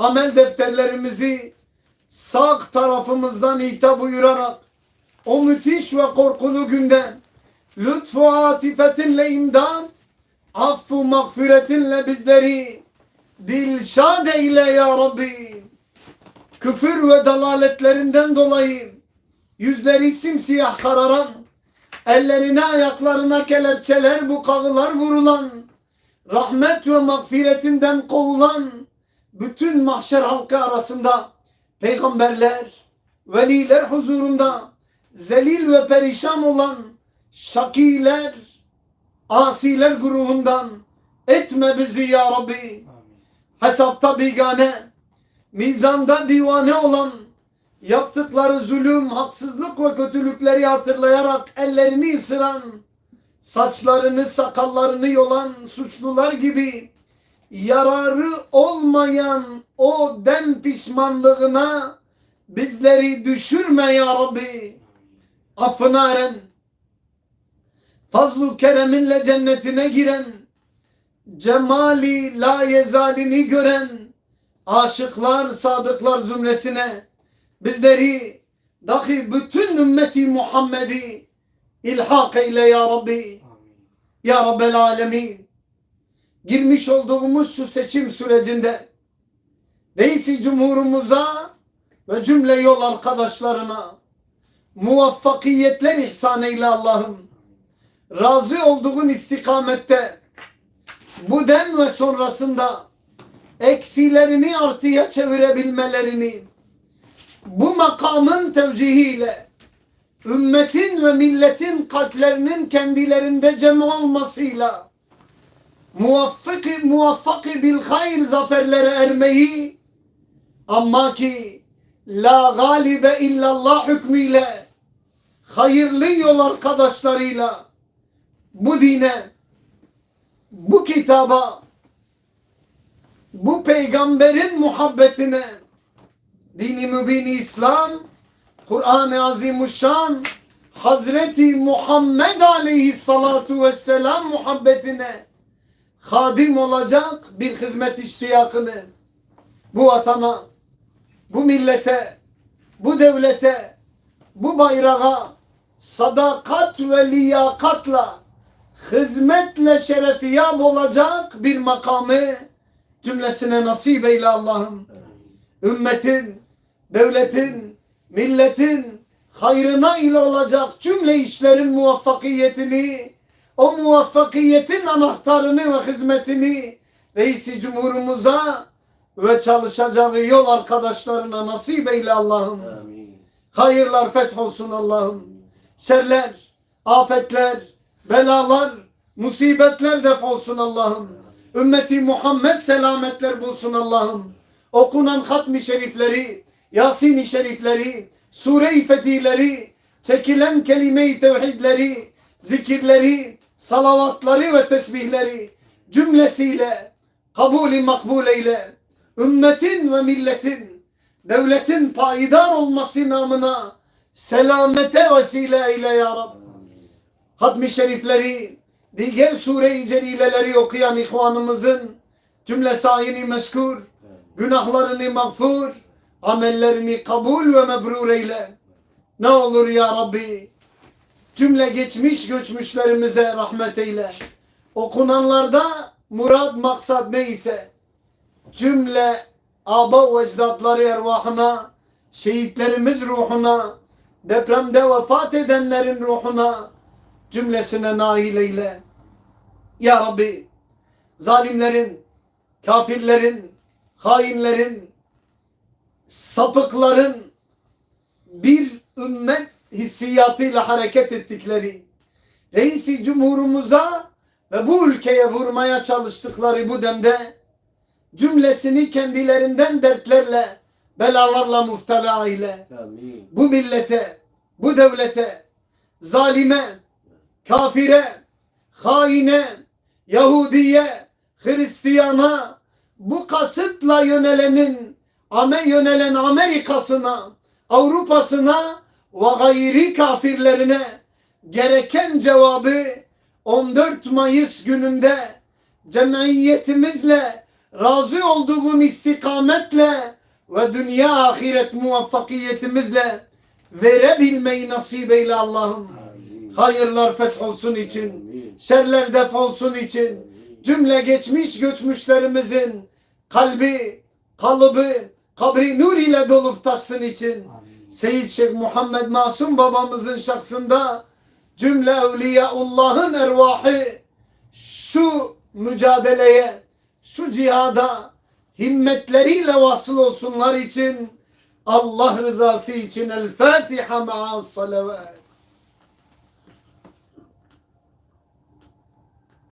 amel defterlerimizi sağ tarafımızdan ihta buyurarak o müthiş ve korkulu günden lütfu atifetinle imdat, affu mağfiretinle bizleri dilşad eyle ya Rabbi. Küfür ve dalaletlerinden dolayı yüzleri simsiyah kararan, ellerine ayaklarına kelepçeler bukağılar vurulan, rahmet ve mağfiretinden kovulan bütün mahşer halkı arasında peygamberler, veliler huzurunda zelil ve perişan olan şakiler, asiler grubundan etme bizi ya Rabbi. Hesapta bigane, mizanda divane olan yaptıkları zulüm, haksızlık ve kötülükleri hatırlayarak ellerini ısıran, saçlarını, sakallarını yolan suçlular gibi yararı olmayan o dem pişmanlığına bizleri düşürme ya Rabbi. Affına eren, fazlu kereminle cennetine giren, cemali la yezalini gören aşıklar, sadıklar zümresine bizleri dahi bütün ümmeti Muhammed'i ilhak eyle ya Rabbi. Ya Rabbel Alemin. Girmiş olduğumuz şu seçim sürecinde reisi cumhurumuza ve cümle yol arkadaşlarına muvaffakiyetler ihsan eyle Allah'ım. Razı olduğun istikamette bu dem ve sonrasında eksilerini artıya çevirebilmelerini bu makamın tevcihiyle ümmetin ve milletin kalplerinin kendilerinde cem olmasıyla muvaffaki muvaffaki bil hayr zaferlere ermeyi ama ki la galibe illallah hükmüyle hayırlı yol arkadaşlarıyla bu dine bu kitaba bu peygamberin muhabbetine dini mübin İslam Kur'an-ı Azimuşşan Hazreti Muhammed Aleyhissalatu Vesselam muhabbetine hadim olacak bir hizmet iştiyakını bu vatana, bu millete, bu devlete, bu bayrağa sadakat ve liyakatla hizmetle şerefiyab olacak bir makamı cümlesine nasip eyle Allah'ım. Ümmetin, devletin, milletin hayrına ile olacak cümle işlerin muvaffakiyetini, o muvaffakiyetin anahtarını ve hizmetini reisi cumhurumuza ve çalışacağı yol arkadaşlarına nasip eyle Allah'ım. Hayırlar fetholsun Allah'ım. Şerler, afetler, belalar, musibetler defolsun Allah'ım. Ümmeti Muhammed selametler bulsun Allah'ım. Okunan hatmi şerifleri, Yasin-i şerifleri, Sure-i Fetihleri, çekilen kelime-i tevhidleri, zikirleri, salavatları ve tesbihleri cümlesiyle kabulü makbul eyle. Ümmetin ve milletin, devletin payidar olması namına selamete vesile eyle ya Rabbi hatmi şerifleri, diğer sure-i celileleri okuyan ihvanımızın cümle sayini meşkur, günahlarını mağfur, amellerini kabul ve mebrur eyle. Ne olur ya Rabbi, cümle geçmiş göçmüşlerimize rahmet eyle. Okunanlarda murad maksat neyse, cümle aba ve ecdatları ervahına, şehitlerimiz ruhuna, depremde vefat edenlerin ruhuna, cümlesine nail eyle. Ya Rabbi zalimlerin, kafirlerin, hainlerin, sapıkların bir ümmet hissiyatıyla hareket ettikleri, reisi cumhurumuza ve bu ülkeye vurmaya çalıştıkları bu demde cümlesini kendilerinden dertlerle, belalarla muhtela ile Amin. bu millete, bu devlete, zalime, kafire, haine, Yahudiye, Hristiyana, bu kasıtla yönelenin, ame yönelen Amerika'sına, Avrupa'sına ve gayri kafirlerine gereken cevabı 14 Mayıs gününde cemiyetimizle razı olduğun istikametle ve dünya ahiret muvaffakiyetimizle verebilmeyi nasip eyle Allah'ım. Hayırlar fetholsun için, şerler defolsun için, cümle geçmiş göçmüşlerimizin kalbi, kalıbı, kabri nur ile dolup taşsın için, Seyyid Şeyh Muhammed Masum babamızın şahsında cümle evliyaullahın ervahı şu mücadeleye, şu cihada himmetleriyle vasıl olsunlar için Allah rızası için El Fatiha ma'as salavat.